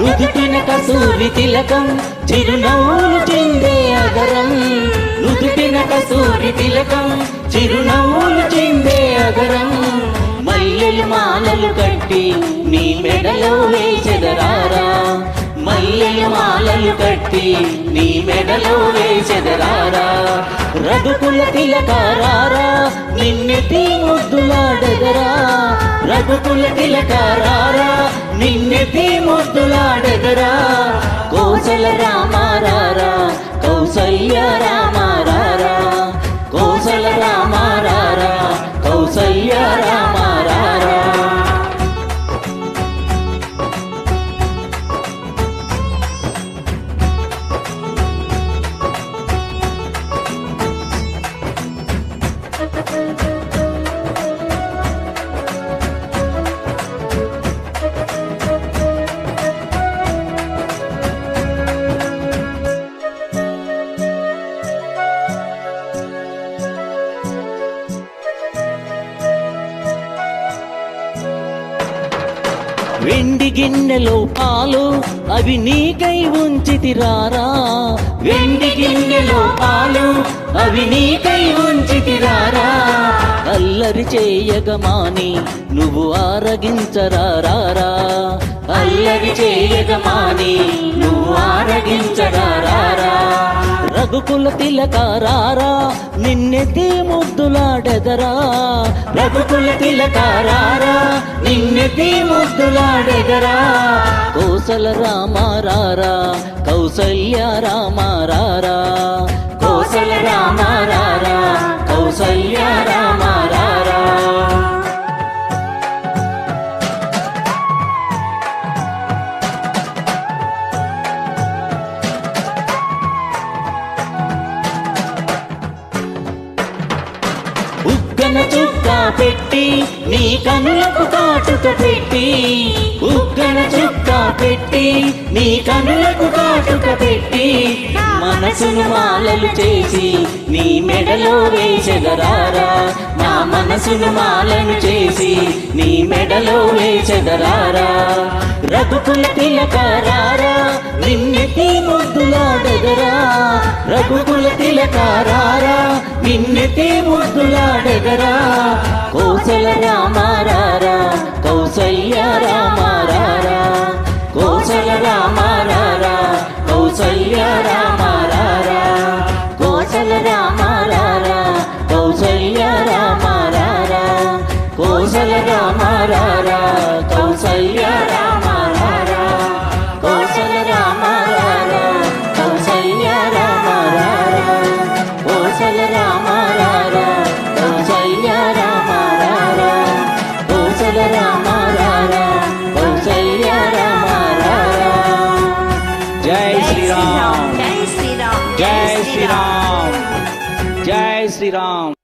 నుదుటిన కసూరి తిలకం చిరునవ్వులు చిందే అగరం. నుదుటిన కసూరి తిలకం చిరునవ్వులు చిందే అగరం. మల్లెలు మాలలు కట్టి నీ మెడలో వేచెదరా. మల్లెలు మాలలు కట్టి నీ మెడలో వేసెదరారా రఘుకుల తిలకారారా నిన్నెత్తి ముద్దులాడెదరా. రఘుకుల తిలకారారా నిన్నెత్తి ముద్దులాడెదరా. కోసల రామారారా కౌసల్య రామారారా. వెండి గిన్నెలో పాలు అవి నీకై ఉంచితిరారా? వెండి గిన్నెలో పాలు అవి నీకై ఉంచితిరారా? అల్లరి చేయగమాని నువ్వు ఆరగించరారా అల్లరి చేయగమాని నువ్వు ఆరగించరారా రఘుకుల తిలకారారా నిన్నెత్తి ముద్దులాడెదరా? రఘుకుల తిలకారారా నిన్నెతి ముద్దులాడెదరా? కోసల రామారారా కౌసల్య రామారారా కోసల రామారారా కౌసల్య పెట్టి నీ కనులకు కాటుక పెట్టి ఉగ్గన చుక్క పెట్టి నీ కనులకు కాటుక పెట్టి మనసును మాలలు చేసి నీ మెడలో వేచెదరారా? నా మనసును మాలను చేసి నీ మెడలో వేచెదరారా? రఘుకుల తిలకారారా? నిన్నెత్తి ముద్దులాడగరా రఘుకుల తిలకారారా? నిన్నెత్తి ముద్దులాడగరా కోసల రామారారా? కౌసల్య రామారారా? కోసల రామారారా? కౌసల్య కౌశల రామ రారా కౌశల్య రామ రారా కౌశల రామ రారా కౌశల్య రామ రారా కౌశల రామ రారా కౌశల్య రామ రారా కౌశల రామ రారా కౌశల్య రామ రారా జై శ్రీరామ్. జై శ్రీరామ్. జై శ్రీరామ్. జై శ్రీరామ్.